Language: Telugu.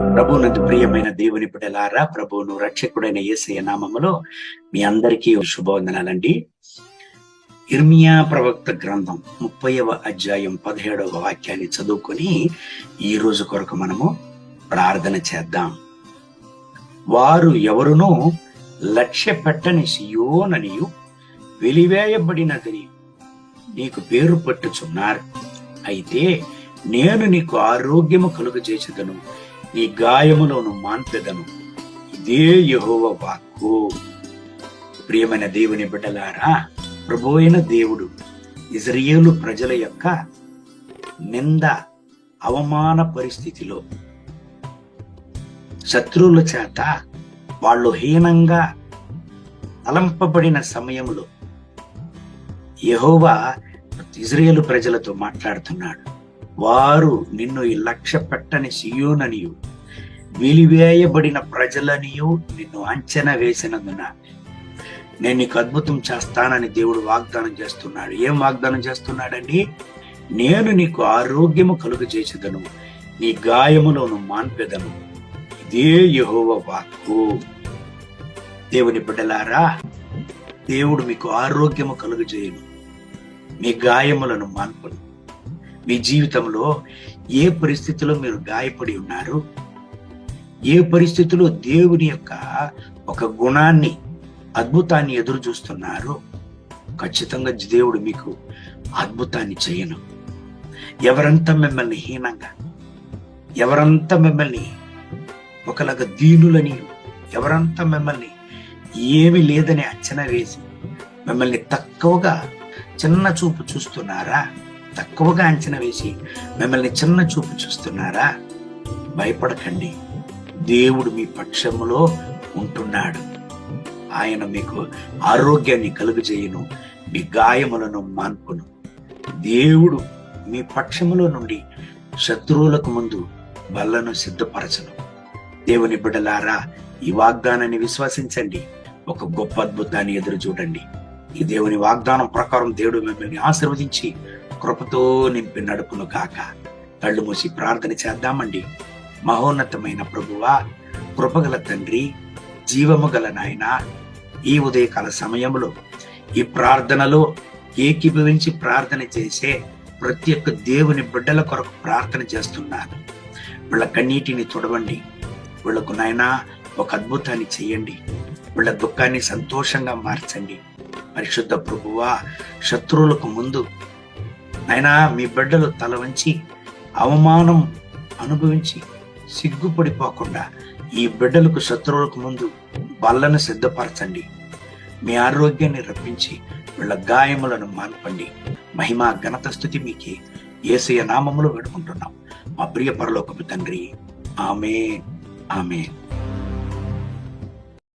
ప్రభునందు ప్రియమైన దేవుని బిడ్డలారా ప్రభువును రక్షకుడైన ఏసయ నామములో మీ అందరికీ శుభవందనాలండి. ఇర్మియా ప్రవక్త గ్రంథం ముప్పైవ అధ్యాయం పదిహేడవ వాక్యాన్ని చదువుకొని ఈ రోజు కొరకు మనము ప్రార్థన చేద్దాం. వారు ఎవరునూ లక్ష్య పెట్టని సియోననియు వెలివేయబడినదని నీకు పేరు పట్టుచున్నారు. అయితే నేను నీకు ఆరోగ్యము కలుగు చేసేదను నీ గాయములను మాన్పెదను. ఇదే యహోవ వాక్కు. ప్రియమైన దేవుని బిడ్డలారా ప్రభు అయిన దేవుడు ఇజ్రాయేలు ప్రజల యొక్క నింద అవమాన పరిస్థితిలో శత్రువుల చేత వాళ్ళు హీనంగా తలంపబడిన సమయంలో యహోవా ఇజ్రాయేలు ప్రజలతో మాట్లాడుతున్నాడు. వారు నిన్ను ఈ లక్ష్య పెట్టని సియోననియు విలివేయబడిన ప్రజలనియు నిన్ను అంచనా వేసినందున నేను నీకు అద్భుతం చేస్తానని దేవుడు వాగ్దానం చేస్తున్నాడు. ఏం వాగ్దానం చేస్తున్నాడండి? నేను నీకు ఆరోగ్యము కలుగు చేసేదను నీ గాయములను మాన్పెదను. ఇదే యహోవ వాక్కు. దేవుని బిడ్డలారా దేవుడు మీకు ఆరోగ్యము కలుగు చేయను మీ గాయములను మాన్పను మీ జీవితంలో ఏ పరిస్థితిలో మీరు గాయపడి ఉన్నారు? ఏ పరిస్థితిలో దేవుని యొక్క ఒక గుణాన్ని అద్భుతాన్ని ఎదురు చూస్తున్నారు? ఖచ్చితంగా దేవుడు మీకు అద్భుతాన్ని చేయను. ఎవరంతా మిమ్మల్ని హీనంగా ఎవరంతా మిమ్మల్ని ఒకలాగా దీనులని ఎవరంతా మిమ్మల్ని ఏమి లేదని అంచనా వేసి మిమ్మల్ని తక్కువగా చిన్న చూపు చూస్తున్నారా? తక్కువగా అంచనా వేసి మిమ్మల్ని చిన్న చూపు చూస్తున్నారా? భయపడకండి. దేవుడు మీ పక్షములో ఉంటున్నాడు. ఆయన మీకు ఆరోగ్యాన్ని కలుగజేయును మీ గాయములను మాన్పును. దేవుడు మీ పక్షములో నుండి శత్రువులకు ముందు బల్లను సిద్ధపరచను. దేవుని బిడ్డలారా ఈ వాగ్దానాన్ని విశ్వసించండి. ఒక గొప్ప అద్భుతాన్ని ఎదురు చూడండి. ఈ దేవుని వాగ్దానం ప్రకారం దేవుడు మిమ్మల్ని ఆశీర్వదించి కృపతో నింపి నడుపును కాక కళ్ళు మూసి ప్రార్థన చేద్దామండి. మహోన్నతమైన ప్రభువా కృపగల తండ్రి జీవము గల నాయన ఈ ఉదయకాల సమయంలో ఈ ప్రార్థనలో ఏకీభవించి ప్రార్థన చేసే ప్రతి ఒక్క దేవుని బిడ్డల కొరకు ప్రార్థన చేస్తున్నారు వీళ్ళ కన్నీటిని తొడవండి. వీళ్ళకు నాయన ఒక అద్భుతాన్ని చేయండి. వీళ్ళ దుఃఖాన్ని సంతోషంగా మార్చండి. పరిశుద్ధ ప్రభువా శత్రువులకు ముందు అయినా మీ బిడ్డలు తల వంచి అవమానం అనుభవించి సిగ్గుపడిపోకుండా ఈ బిడ్డలకు శత్రువులకు ముందు బల్లను సిద్ధపరచండి. మీ ఆరోగ్యాన్ని రప్పించి వీళ్ళ గాయములను మాన్పండి. మహిమ ఘనత స్థుతి మీకే ఏసయ నామములు పెట్టుకుంటున్నాం మా ప్రియ పరలోకపు తండ్రి. ఆమె ఆమె